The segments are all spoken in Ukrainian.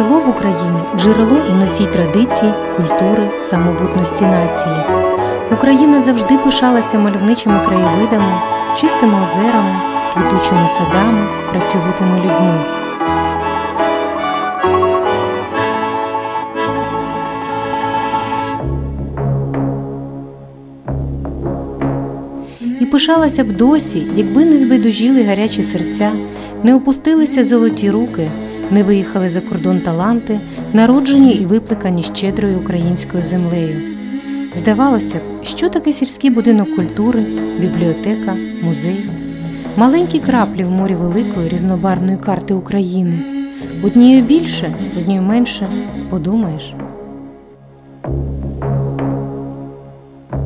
Село в Україні джерело і носій традицій, культури, самобутності нації. Україна завжди пишалася мальовничими краєвидами, чистими озерами, квітучими садами, працьовитими людьми. І пишалася б досі, якби не збайдужіли гарячі серця, не опустилися золоті руки, не виїхали за кордон таланти, народжені і випликані щедрою українською землею. Здавалося б, що таке сільський будинок культури, бібліотека, музей, маленькі краплі в морі великої різнобарвної карти України. Однією більше, однією менше, подумаєш.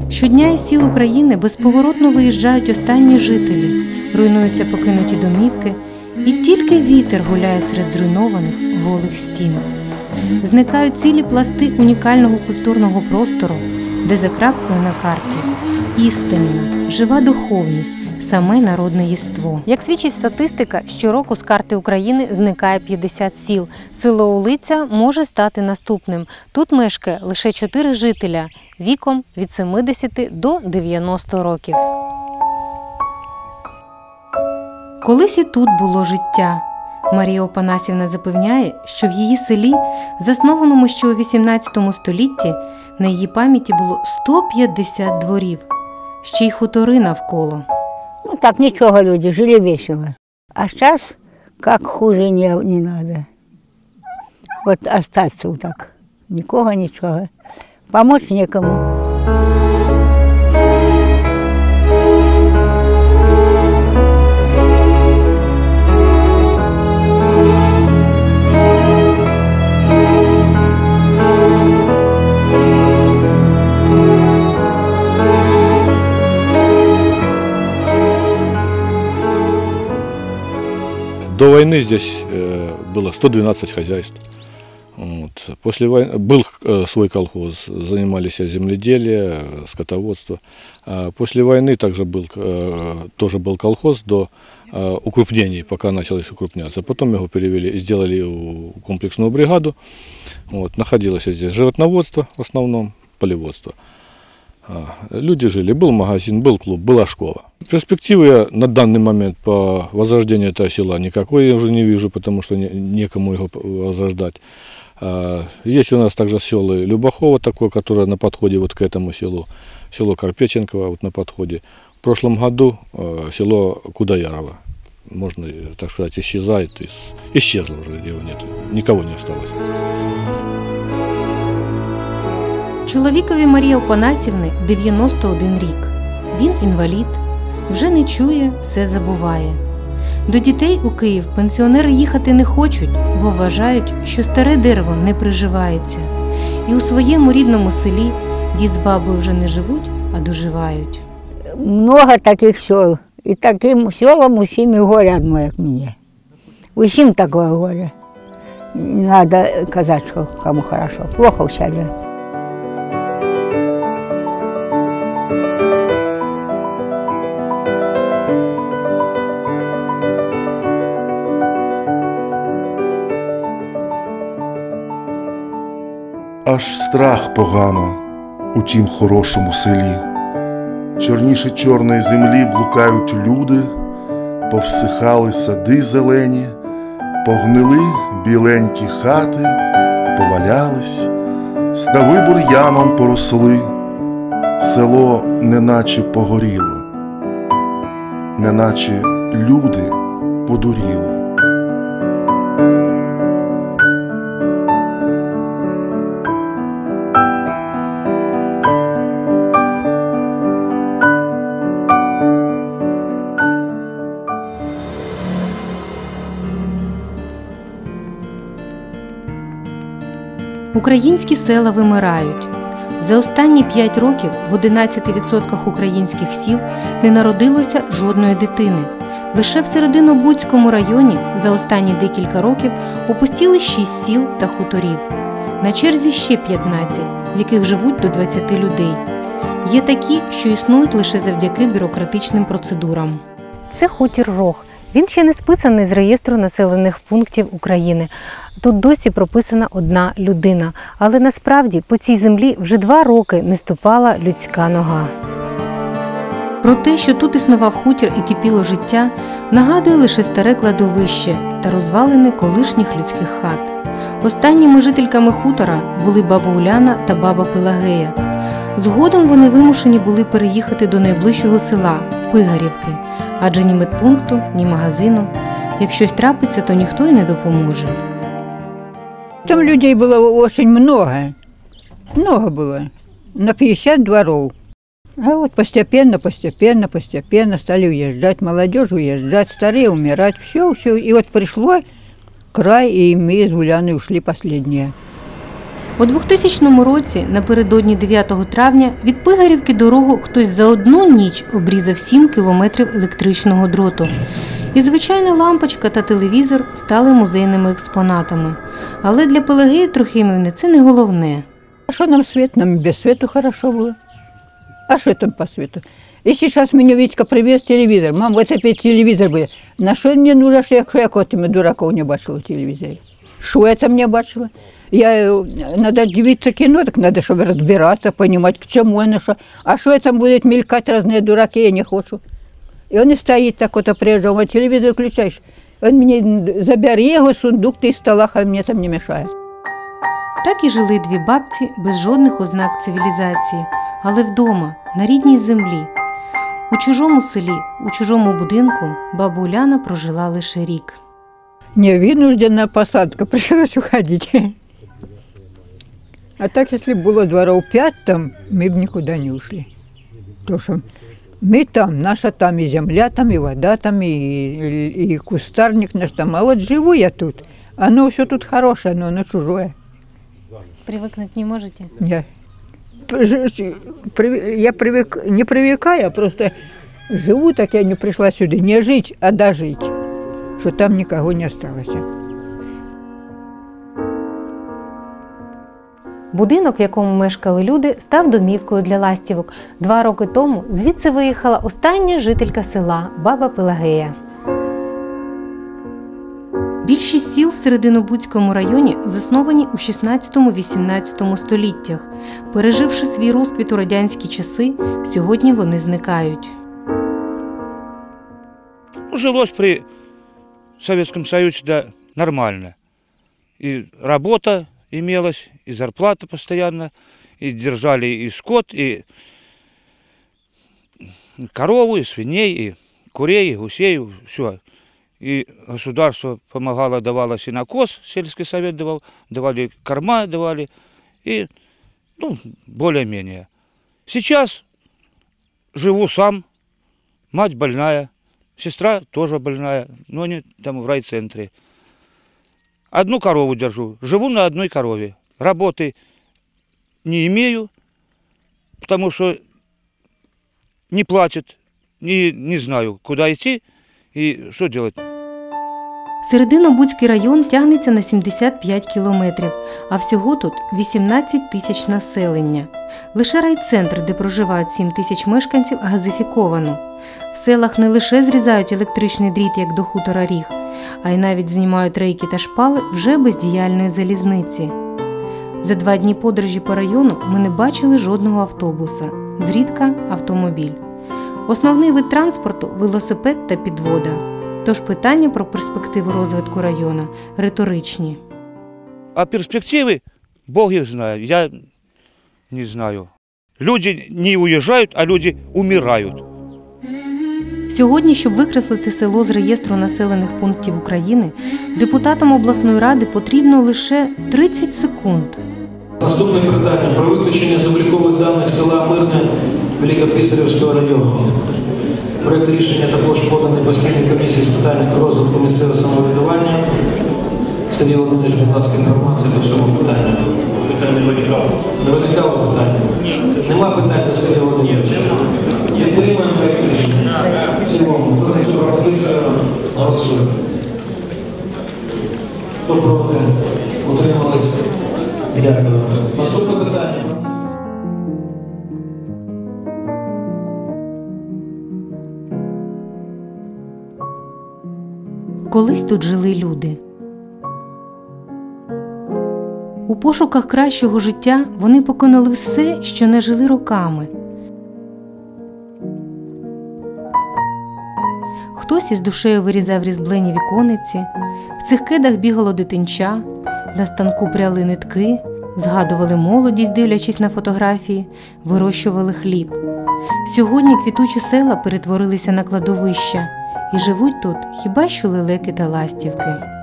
Щодня із сіл України безповоротно виїжджають останні жителі, руйнуються покинуті домівки, і тільки вітер гуляє серед зруйнованих голих стін. Зникають цілі пласти унікального культурного простору, де за крапкою на карті істинна, жива духовність, саме народне єство. Як свідчить статистика, щороку з карти України зникає 50 сіл. Село Улиця може стати наступним. Тут мешкає лише 4 жителя віком від 70 до 90 років. Колись і тут було життя. Марія Опанасівна запевняє, що в її селі, заснованому ще у 18 столітті, на її пам'яті було 150 дворів, ще й хутори навколо. Ну, так ничего, люди, жили весело. А сейчас как хуже не, надо. Вот остаться так. Никого, ничего. Помочь некому. До войны здесь э, было 112 хозяйств. Вот. После войны был э, свой колхоз, занимались земледелием, э, скотоводство. А после войны также был, э, тоже был колхоз до укрупнений, пока началось укрупняться. Потом его перевели, сделали у- комплексную бригаду. Вот. Находилось здесь животноводство в основном, полеводство. А, Люди жили, был магазин, был клуб, была школа. Перспективы я на данный момент по возрождению этого села никакой я уже не вижу, потому что не- некому его возрождать. А, Есть у нас также село Любахово такое, которое на подходе вот к этому селу. Село Карпеченково вот на подходе. В прошлом году э, село Кудаярово, можно так сказать, исчезает, исчезло уже, его нет, никого не осталось. Чоловікові Марії Опанасівни 91 рік. Він інвалід, вже не чує, все забуває. До дітей у Київ пенсіонери їхати не хочуть, бо вважають, що старе дерево не приживається. І у своєму рідному селі дід з бабою вже не живуть, а доживають. Много таких сел. И таким селам усім і горе одно, як мені. Усім такое горе. Не надо казати, що кому хорошо. Плохо всяде. Аж страх погано у тім хорошому селі. Чорніше чорної землі блукають люди, повсихали сади зелені, погнили біленькі хати, повалялись, стави бур'яном поросли, село неначе погоріло, неначе люди подуріли. Українські села вимирають. За останні 5 років в 11% українських сіл не народилося жодної дитини. Лише в Серединобудському районі за останні декілька років опустіли 6 сіл та хуторів. На черзі ще 15, в яких живуть до 20 людей. Є такі, що існують лише завдяки бюрократичним процедурам. Це хутір Рог. Він ще не списаний з реєстру населених пунктів України. Тут досі прописана одна людина, але насправді по цій землі вже два роки не ступала людська нога. Про те, що тут існував хутір і кипіло життя, нагадує лише старе кладовище та розвалини колишніх людських хат. Останніми жительками хутора були баба Уляна та баба Пелагея. Згодом вони вимушені були переїхати до найближчого села Пигарівки, адже ні медпункту, ні магазину. Як щось трапиться, то ніхто й не допоможе. Там людей было очень много. Много было. На 50 дворов. А вот постепенно, постепенно, постепенно стали уезжать. Молодежь уезжать, старые умирать. Все, все. И вот пришло край, и мы из Гуляны ушли последние. У 2000 році, напередодні 9 травня, від Пигарівки дорогу хтось за одну ніч обрізав 7 кілометрів електричного дроту. І звичайна лампочка та телевізор стали музейними експонатами. Але для Пелагеї Трохимівни це не головне. А что нам свет? Нам без свету хорошо было. А что там по свету? И сейчас меня Витька привез телевизор. Мам, вот опять телевизор будет. На что мне нужно, что я хрякотами дураков не бачила в телевизоре? Что я там не бачила? Я, э, надо дивиться кино, так надо, чтобы разбираться, понимать, к чему оно, что. А что там будет мелькать разные дураки, я не хочу. И он и стоит так вот приезжал, а телевизор включаешь. Он мне, забери его сундук, ты из стола, хай мне там не мешает. Так і жили дві бабці без жодних ознак цивілізації, але вдома, на рідній землі. У чужому селі, у чужому будинку баба Уляна прожила лише рік. Не вынужденная посадка, пришлось уходить. А так, если было дворов пять там, мы бы никуда не ушли. Потому что мы там, наша там и земля, там и вода, там и, и, и кустарник наш там. А вот живу я тут, оно все тут хорошее, но оно чужое. Привикнути не можете? Я, ж- ж- при- я привык, не привыкаю, а просто живу, так я не пришла сюда не жить, а дожить, что там никого не осталось. Будинок, в якому мешкали люди, став домівкою для ластівок. Два роки тому звідси виїхала остання жителька села баба Пелагея. Більшість сіл в Серединобудському районі засновані у 16-18 століттях. Переживши свій розквіт у радянські часи, сьогодні вони зникають. Ну, жилось при Советском Союзе да, нормально. И работа имелась, и зарплата постоянно, и держали и скот, и корову, и свиней, и курей, и гусей, все. И государство помогало, давало сенокос, сельский совет давал, давали корма, давали, и, ну, более-менее. Сейчас живу сам, мать больная, Сестра тоже больная, но они там в райцентре. Одну корову держу, живу на одной корове. Работы не имею, потому что не платят, не, не знаю, куда идти и что делать. Серединобудський район тягнеться на 75 кілометрів, а всього тут 18 тисяч населення. Лише райцентр, де проживають 7 тисяч мешканців, газифіковано. В селах не лише зрізають електричний дріт, як до хутора ріг, а й навіть знімають рейки та шпали вже без діяльної залізниці. За два дні подорожі по району ми не бачили жодного автобуса, зрідка автомобіль. Основний вид транспорту велосипед та підвода. Тож питання про перспективи розвитку району риторичні. А перспективы, Бог их знает, я не знаю. Люди не уезжают, а люди умирают. Сьогодні, щоб викреслити село з реєстру населених пунктів України, депутатам обласної ради потрібно лише 30 секунд. Наступне питання про виключення з облікових даних села Мирне Великописарівського району. Проект рішення також поданий постійній комісії з питань розвитку місцевого самоврядування. Сергій Володимирович, будь ласка, інформація по цьому питанню. Питання не виникало. Не виникало питання? Ні. Нема питань до Сергія Володимировича? Підтримуємо проект рішення. В цілому. Хто за цю пропозицію голосує? Хто проти? Утримались? Дякую. Колись тут жили люди. У пошуках кращого життя вони покинули все, що не жили роками. Хтось із душею вирізав різьблені вікониці, в цих кедах бігало дитинча, на станку пряли нитки, згадували молодість, дивлячись на фотографії, вирощували хліб. Сьогодні квітучі села перетворилися на кладовища і живуть тут хіба що лелеки та ластівки.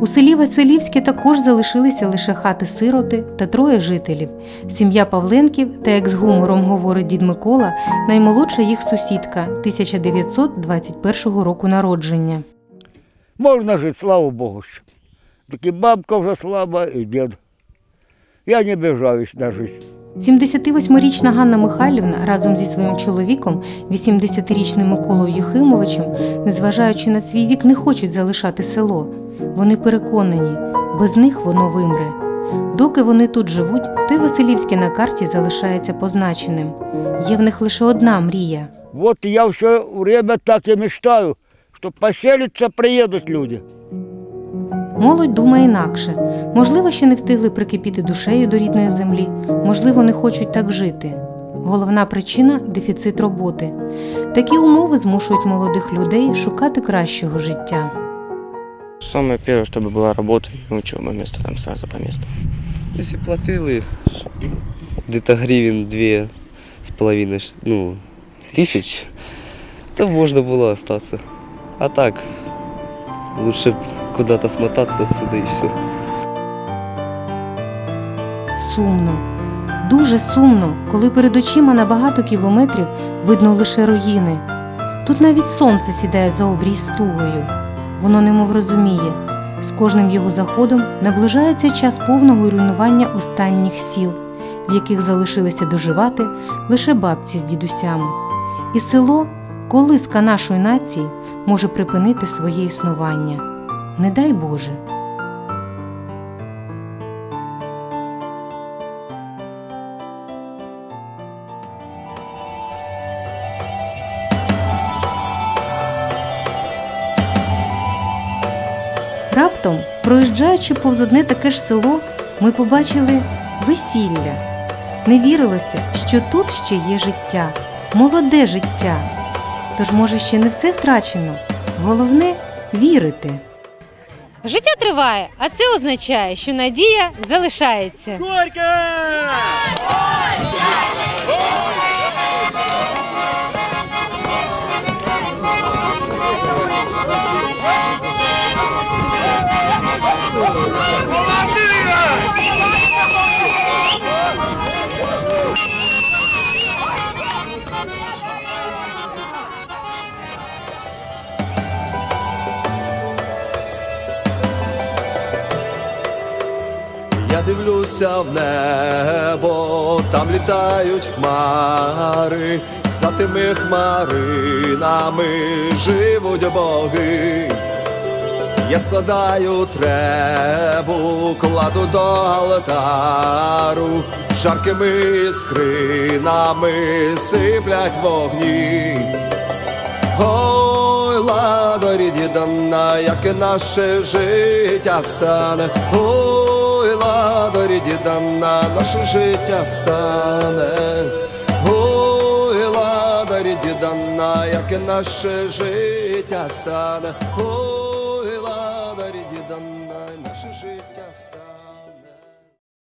У селі Василівське також залишилися лише хати сироти та троє жителів. Сім'я Павленків та, як з гумором говорить дід Микола, наймолодша їх сусідка 1921 року народження. Можна жити, слава Богу. Тільки бабка вже слаба і дід. Я не бежаюсь на життя. 78-річна Ганна Михайлівна разом зі своїм чоловіком, 80-річним Миколою Єхимовичем, незважаючи на свій вік, не хочуть залишати село. Вони переконані, без них воно вимре. Доки вони тут живуть, то й Василівське на карті залишається позначеним. Є в них лише одна мрія. Вот я все время так и мечтаю, что поселиться приедут люди. Молодь думає інакше. Можливо, ще не встигли прикипіти душею до рідної землі, можливо, не хочуть так жити. Головна причина дефіцит роботи. Такі умови змушують молодих людей шукати кращого життя. Самое первое, чтобы была работа и учеба вместо там сразу по месту. Если платили где-то гривен две с половиной ш- ну, тысяч, то можно было остаться. А так, лучше б куда-то смотаться отсюда и все. Сумно, дуже сумно, коли перед очима на багато кілометрів видно лише руїни. Тут навіть сонце сідає за обрій стугою. Воно немов розуміє, з кожним його заходом наближається час повного руйнування останніх сіл, в яких залишилися доживати лише бабці з дідусями. І село, колиска нашої нації, може припинити своє існування. Не дай Боже. Раптом, проїжджаючи повз одне таке ж село, ми побачили весілля. Не вірилося, що тут ще є життя, молоде життя. Тож, може, ще не все втрачено. Головне вірити. Життя триває, а це означає, що надія залишається. Я дивлюся в небо, там літають хмари, за тими хмаринами живуть боги. Я складаю требу, кладу до алтару, жаркими скринами сиплять вогні. Ой, ладорі дідана, яке наше життя стане. Ой, ладорі дідана, наше життя стане. Ой, ладорі дідана, яке наше життя стане. Ой,